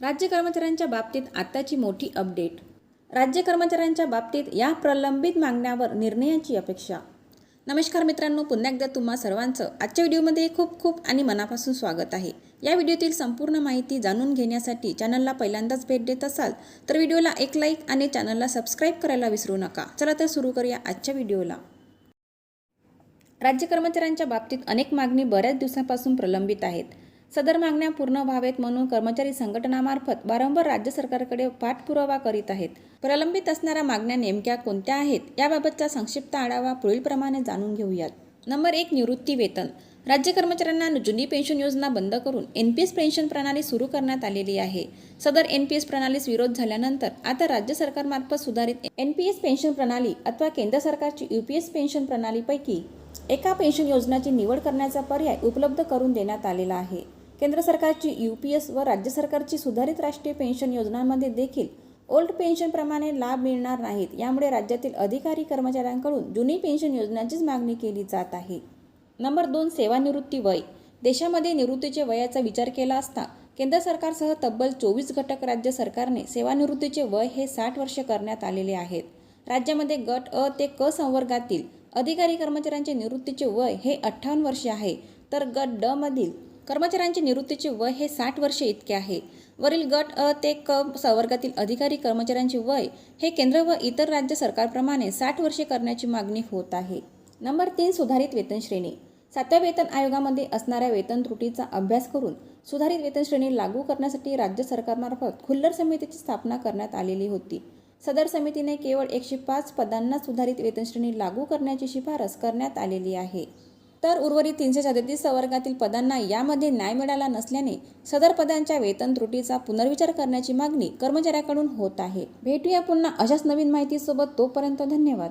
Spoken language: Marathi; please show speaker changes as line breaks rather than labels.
राज्य कर्मचाऱ्यांच्या बाबतीत आत्ताची मोठी अपडेट. राज्य कर्मचाऱ्यांच्या बाबतीत या प्रलंबित मागण्यावर निर्णयाची अपेक्षा. नमस्कार मित्रांनो पुन्हा एकदा तुम्हा सर्वांचं आजच्या व्हिडिओमध्ये खूप खूप आणि मनापासून स्वागत आहे. या व्हिडिओतील संपूर्ण माहिती जाणून घेण्यासाठी चॅनलला पहिल्यांदाच भेट देत असाल तर व्हिडिओला एक लाईक आणि चॅनलला सबस्क्राईब करायला विसरू नका. चला तर सुरू करूया आजच्या व्हिडिओला. राज्य कर्मचाऱ्यांच्या बाबतीत अनेक मागणी बऱ्याच दिवसांपासून प्रलंबित आहेत. सदर मागण्या पूर्ण व्हावेत म्हणून कर्मचारी संघटनामार्फत वारंवार राज्य सरकारकडे पाठपुरावा करीत आहेत. प्रलंबित असणाऱ्या मागण्या नेमक्या कोणत्या आहेत याबाबतचा संक्षिप्त आढावा पुढीलप्रमाणे जाणून घेऊयात. नंबर एक निवृत्ती वेतन. राज्य कर्मचाऱ्यांना जुनी पेन्शन योजना बंद करून एन पी एस पेन्शन प्रणाली सुरू करण्यात आलेली आहे. सदर एन पी एस प्रणालीस विरोध झाल्यानंतर आता राज्य सरकारमार्फत सुधारित एन पी एस पेन्शन प्रणाली अथवा केंद्र सरकारची यू पी एस पेन्शन प्रणालीपैकी एका पेन्शन योजनाची निवड करण्याचा पर्याय उपलब्ध करून देण्यात आलेला आहे. केंद्र सरकारची यू पी एस व राज्य सरकारची सुधारित राष्ट्रीय पेन्शन योजनांमध्ये देखील ओल्ड पेन्शनप्रमाणे लाभ मिळणार नाहीत. यामुळे राज्यातील अधिकारी कर्मचाऱ्यांकडून जुनी पेन्शन योजनांचीच मागणी केली जात आहे. नंबर दोन सेवानिवृत्ती वय. देशामध्ये निवृत्तीचे वयाचा विचार केला असता केंद्र सरकारसह तब्बल चोवीस घटक राज्य सरकारने सेवानिवृत्तीचे वय हे साठ वर्ष करण्यात आलेले आहेत. राज्यामध्ये गट अ ते क संवर्गातील अधिकारी कर्मचाऱ्यांचे निवृत्तीचे वय हे अठ्ठावन्न वर्षे आहे. तर गट ड मधील कर्मचाऱ्यांचे निवृत्तीचे वय हे साठ वर्षे इतके आहे. वरील गट अ ते क संवर्गातील अधिकारी कर्मचाऱ्यांचे वय हे केंद्र व इतर राज्य सरकारप्रमाणे साठ वर्षे करण्याची मागणी होत आहे. नंबर तीन सुधारित वेतन श्रेणी. सातव्या वेतन आयोगामध्ये असणाऱ्या वेतन त्रुटीचा अभ्यास करून सुधारित वेतन श्रेणी लागू करण्यासाठी राज्य सरकारमार्फत खुल्लर समितीची स्थापना करण्यात आलेली होती. सदर समितीने केवळ एकशे पाच पदांना सुधारित वेतन श्रेणी लागू करण्याची शिफारस करण्यात आलेली आहे. तर उर्वरित तीनशे सदतीस वर्गातील पदांना यामध्ये न्याय मिळाला नसल्याने सदर पदांच्या वेतन त्रुटीचा पुनर्विचार करण्याची मागणी कर्मचाऱ्याकडून होत आहे. भेटूया पुन्हा अशाच नवीन माहितीसोबत तोपर्यंत धन्यवाद.